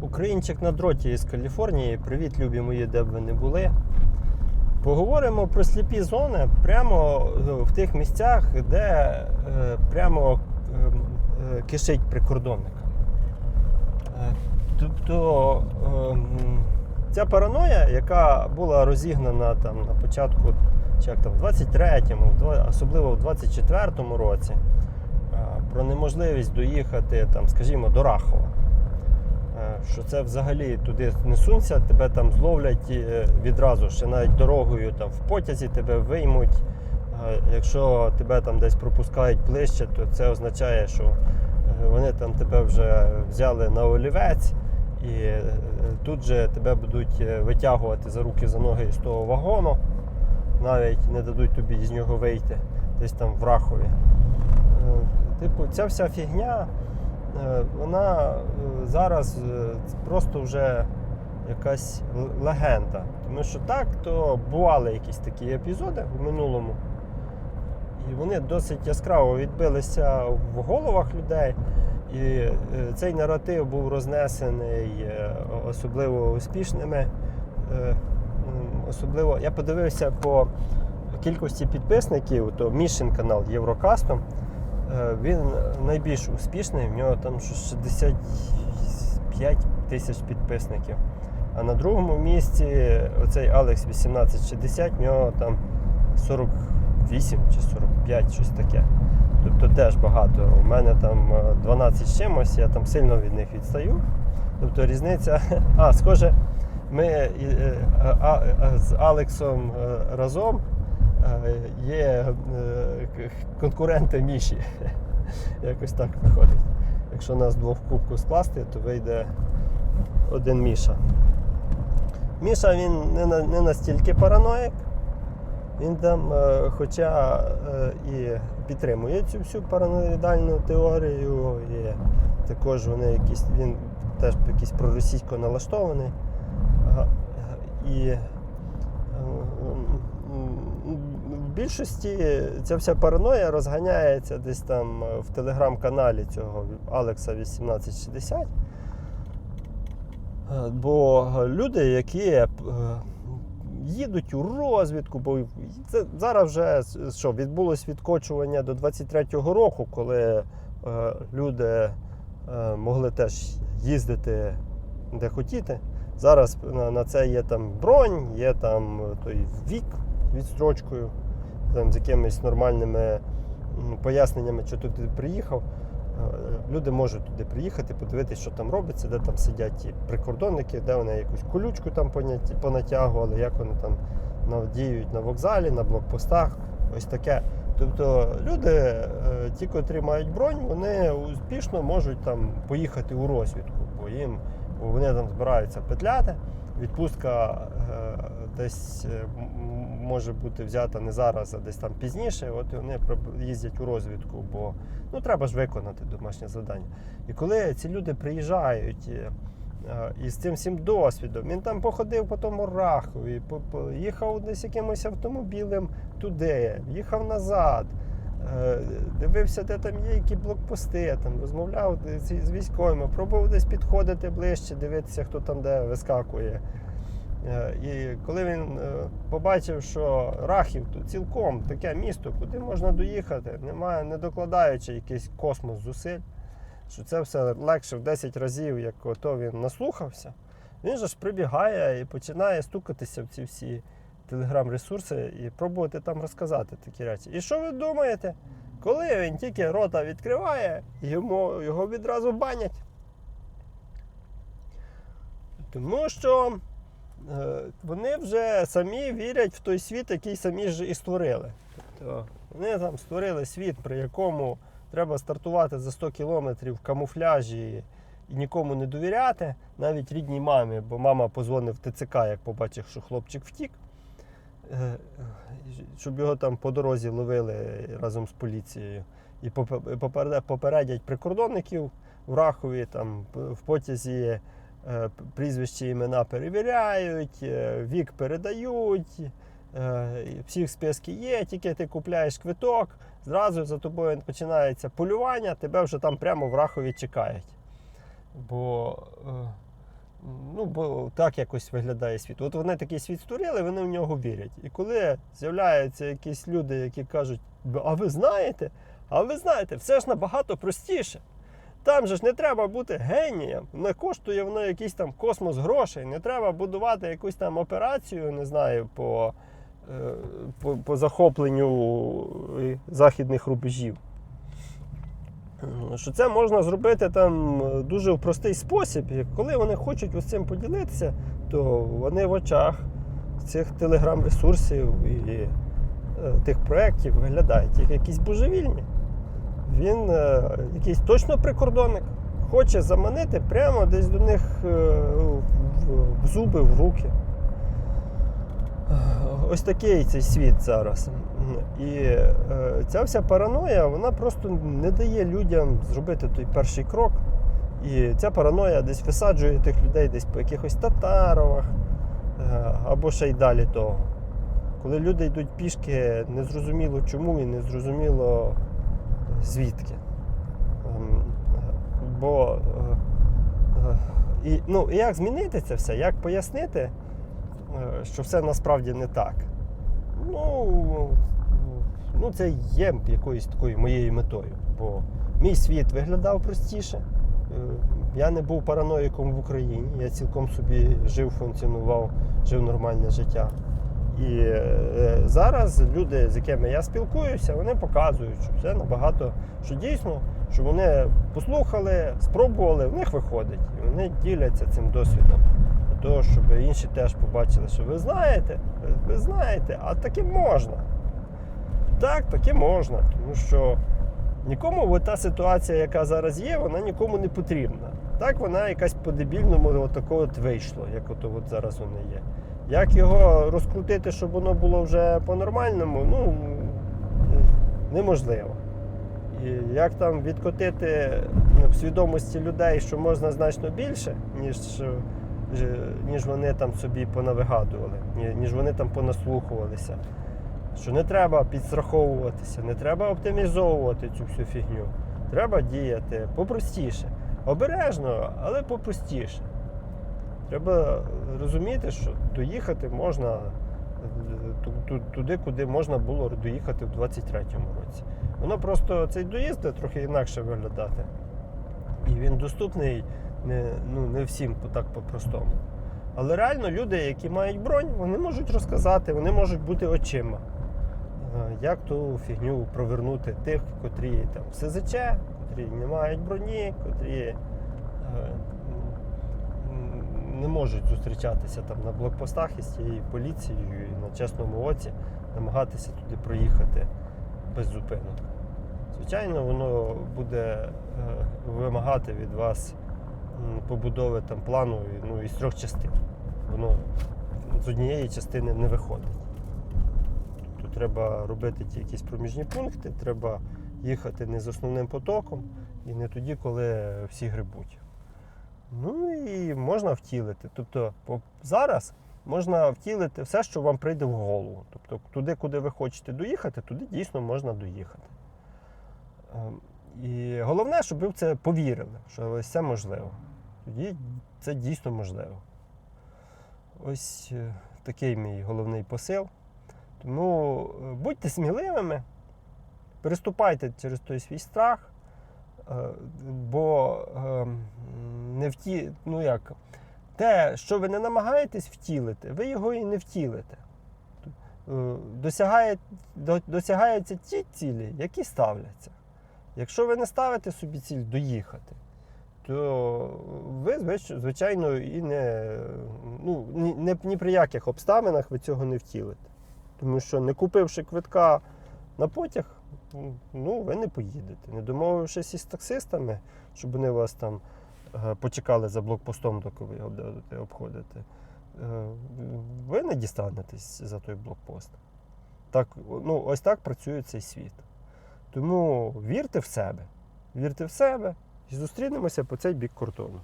Українчик на дроті із Каліфорнії. Привіт, любі мої, де б ви не були. Поговоримо про сліпі зони прямо е, в тих місцях, де е, прямо е, е, кишить прикордонника. Е, Тобто е, ця параноя, яка була розігнана там на початку, чи як там, в 23-му, особливо в 24-му році, про неможливість доїхати, там, скажімо, до Рахова. Що це взагалі туди не сунься, тебе там зловлять е, відразу, ще навіть дорогою там в потязі тебе виймуть. Е, Якщо тебе там десь пропускають ближче, то це означає, що е, вони там тебе вже взяли на олівець, і тут же тебе будуть витягувати за руки за ноги з того вагону, навіть не дадуть тобі з нього вийти десь там в Рахові. Типу, ця вся фігня, вона е, зараз е, просто вже якась легенда. Тому що так, то бували якісь такі епізоди в минулому. І вони досить яскраво відбилися в головах людей. І е, цей наратив був рознесений е, особливо успішними. Е, Особливо я подивився по кількості підписників, то Мішин канал Єврокастом. Е, Він найбільш успішний, в нього там 65 тисяч підписників. А на другому місці оцей Алекс 1860, в нього там 48 чи 45, щось таке. Тобто теж багато. У мене там е, 12 з чимось, я там сильно від них відстаю. Тобто різниця. А, схоже, ми е, е, з Алексом е, разом е, є е, конкуренти Міші. Якось так виходить. Якщо нас двох в кубку скласти, то вийде один Міша. Міша він не, не настільки параноїк. Він там, е, хоча е, і підтримує цю всю параноїдальну теорію, і також вони якісь, він теж якийсь проросійсько налаштований. І більшості ця вся параноя розганяється десь там в телеграм-каналі цього Алекса 1860. Е, Бо люди, які е, їдуть у розвідку, бо зараз вже що, відбулось відкочування до 23-го року, коли е, люди е, могли теж їздити де хотіти. Зараз на, це є там бронь, є там е, той вік відстрочкою, там, з якимись нормальними поясненнями, що туди приїхав. Люди можуть туди приїхати, подивитися, що там робиться, де там сидять ті прикордонники, де вони якусь колючку там понатягували, як вони там діють на вокзалі, на блокпостах. Ось таке. Тобто люди, е, ті, котрі мають бронь, вони успішно можуть там поїхати у розвідку, бо їм бо вони там збираються петляти. Відпустка е, десь е, може бути взята не зараз, а десь там пізніше. От вони їздять у розвідку, бо ну треба ж виконати домашнє завдання. І коли ці люди приїжджають е, е, і з цим всім досвідом, він там походив по тому Рахові, їхав десь якимось автомобілем туди, їхав назад. е, Дивився, де там є які блокпости, там розмовляв з військовими, пробував десь підходити ближче, дивитися, хто там де вискакує. Е, І коли він е, побачив, що Рахів тут цілком таке місто, куди можна доїхати, немає, не докладаючи якийсь космос зусиль, що це все легше в 10 разів, як ото він наслухався, він же ж прибігає і починає стукатися в ці всі телеграм-ресурси і пробувати там розказати такі речі. І що ви думаєте? Коли він тільки рота відкриває, йому, його відразу банять. Тому що вони вже самі вірять в той світ, який самі ж і створили. Тобто вони там створили світ, при якому треба стартувати за 100 кілометрів в камуфляжі і нікому не довіряти, навіть рідній мамі, бо мама позвонив в ТЦК, як побачив, що хлопчик втік. Е, Щоб його там по дорозі ловили разом з поліцією. І попе- попередять прикордонників в Рахові, там в потязі е, прізвища імена перевіряють, е, вік передають, е, і всі в списки є, тільки ти купляєш квиток, зразу за тобою починається полювання, тебе вже там прямо в Рахові чекають. Бо е, Ну, бо так якось виглядає світ. От вони такий світ створили, вони в нього вірять. І коли з'являються якісь люди, які кажуть, а ви знаєте, а ви знаєте, все ж набагато простіше. Там же ж не треба бути генієм, не коштує воно якийсь там космос грошей, не треба будувати якусь там операцію, не знаю, по, е, по, по захопленню західних рубежів. Що це можна зробити там е, дуже в простий спосіб. Коли вони хочуть ось цим поділитися, то вони в очах цих телеграм-ресурсів і е, тих проєктів виглядають як якісь божевільні. Він е, якийсь точно прикордонник, хоче заманити прямо десь до них е, в, зуби, в руки. Ось такий цей світ зараз. І е, ця вся параноя, вона просто не дає людям зробити той перший крок. І ця параноя десь висаджує тих людей десь по якихось татаровах або ще й далі того. Коли люди йдуть пішки, незрозуміло чому і незрозуміло звідки. Ем, Бо е, е, і, ну, як змінити це все, як пояснити, е, що все насправді не так. Ну, ну це є якоюсь такою моєю метою. Бо мій світ виглядав простіше. Е, Я не був параноїком в Україні, я цілком собі жив, функціонував, жив нормальне життя. І е, зараз люди, з якими я спілкуюся, вони показують, що все набагато, що дійсно, що вони послухали, спробували, в них виходить. І вони діляться цим досвідом. Для того, щоб інші теж побачили, що ви знаєте, ви знаєте, а таки можна. Так, таки можна. Тому що нікому от та ситуація, яка зараз є, вона нікому не потрібна. Так вона якась по-дебільному от вийшло, як ото от зараз воно є. Як його розкрутити, щоб воно було вже по-нормальному, ну неможливо. І як там відкотити в свідомості людей, що можна значно більше, ніж, е, ніж вони там собі понавигадували, ніж вони там понаслухувалися. Що не треба підстраховуватися, не треба оптимізовувати цю всю фігню. Треба діяти попростіше. Обережно, але попростіше. Треба розуміти, що доїхати можна е, ту- ту- туди, куди можна було доїхати в 23-му році. Воно просто цей доїзд трохи інакше виглядати. І він доступний не, ну, не всім так по-простому. Але реально люди, які мають бронь, вони можуть розказати, вони можуть бути очима. е, Як ту фігню провернути тих, котрі там СЗЧ, котрі не мають броні, котрі е, не можуть зустрічатися там на блокпостах із цією поліцією і на чесному оці намагатися туди проїхати без зупинок. Звичайно, воно буде е, вимагати від вас побудови там плану ну, із трьох частин. Воно з однієї частини не виходить. Тут треба робити ті якісь проміжні пункти, треба їхати не з основним потоком і не тоді, коли всі грибуть. Ну і можна втілити. Тобто зараз можна втілити все, що вам прийде в голову. Тобто туди, куди ви хочете доїхати, туди дійсно можна доїхати. Ем, І головне, щоб ви в це повірили, що ось це можливо. Тоді це дійсно можливо. Ось е, такий мій головний посил. Тому е, будьте сміливими, переступайте через той свій страх, е, бо ем, не вті... ну як, те, що ви не намагаєтесь втілити, ви його і не втілите. Е, Досягає, досягаються ті цілі, які ставляться. Якщо ви не ставите собі ціль доїхати, то ви, звичайно, і не, ну, ні, не, ні при яких обставинах ви цього не втілите. Тому що не купивши квитка на потяг, ну, ви не поїдете. Не домовившись із таксистами, щоб вони вас там почекали за блокпостом, доки ви його будете обходити, е, ви не дістанетесь за той блокпост. Так, ну, ось так працює цей світ. Тому вірте в себе, вірте в себе і зустрінемося по цей бік кордону.